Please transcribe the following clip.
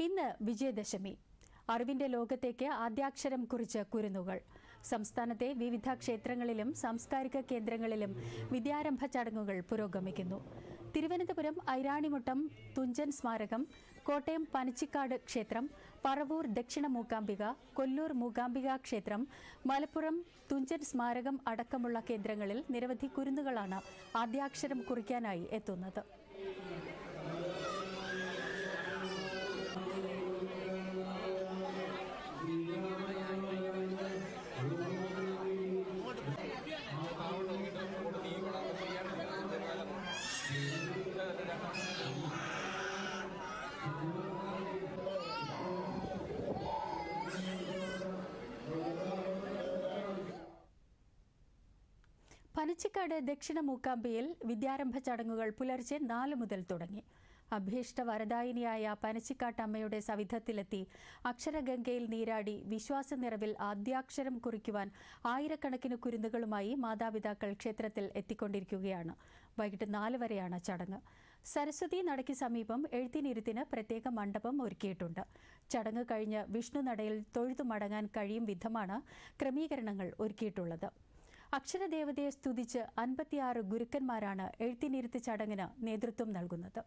ഇന്ന് വിജയദശമി. അറിവിന്റെ ലോകത്തേക്ക് ആദ്യാക്ഷരം കുറിച്ച് കുരുന്നുകൾ. സംസ്ഥാനത്തെ വിവിധ ക്ഷേത്രങ്ങളിലും സാംസ്കാരിക കേന്ദ്രങ്ങളിലും വിദ്യാരംഭ ചടങ്ങുകൾ പുരോഗമിക്കുന്നു. തിരുവനന്തപുരം ഐരാണിമുട്ടം തുഞ്ചൻ സ്മാരകം കോട്ടയം പനച്ചിക്കാട് ക്ഷേത്രം പറവൂർ ദക്ഷിണ മൂകാംബിക കൊല്ലൂർ മൂകാംബിക ക്ഷേത്രം മലപ്പുറം തുഞ്ചൻ സ്മാരകം അടക്കമുള്ള കേന്ദ്രങ്ങളിൽ നിരവധി കുരുന്നുകളാണ് ആദ്യാക്ഷരം കുറിക്കാനായി എത്തുന്നത്. പനച്ചിക്കാട് ദക്ഷിണ മൂക്കാമ്പിയിൽ വിദ്യാരംഭ ചടങ്ങുകൾ പുലർച്ചെ നാല് മുതൽ തുടങ്ങി. അഭീഷ്ട വരദായിനിയായ പനച്ചിക്കാട്ടമ്മയുടെ സവിധത്തിലെത്തി അക്ഷരഗംഗയിൽ നീരാടി വിശ്വാസ നിറവിൽ ആദ്യാക്ഷരം കുറിക്കുവാൻ ആയിരക്കണക്കിന് കുരുന്നുകളുമായി മാതാപിതാക്കൾ ക്ഷേത്രത്തിൽ എത്തിക്കൊണ്ടിരിക്കുകയാണ്. വൈകിട്ട് നാല് വരെയാണ് ചടങ്ങ്. സരസ്വതി നടയ്ക്ക് സമീപം എഴുത്തിനിരുത്തിന് പ്രത്യേക മണ്ഡപം ഒരുക്കിയിട്ടുണ്ട്. ചടങ്ങ് കഴിഞ്ഞ് വിഷ്ണു നടയിൽ തൊഴുതു മടങ്ങാൻ കഴിയും വിധമാണ് ക്രമീകരണങ്ങൾ ഒരുക്കിയിട്ടുള്ളത്. അക്ഷരദേവതയെ സ്തുതിച്ച് അൻപത്തിയാറ് ഗുരുക്കന്മാരാണ് എഴുത്തിനിരുത്ത് ചടങ്ങിന് നേതൃത്വം നൽകുന്നത്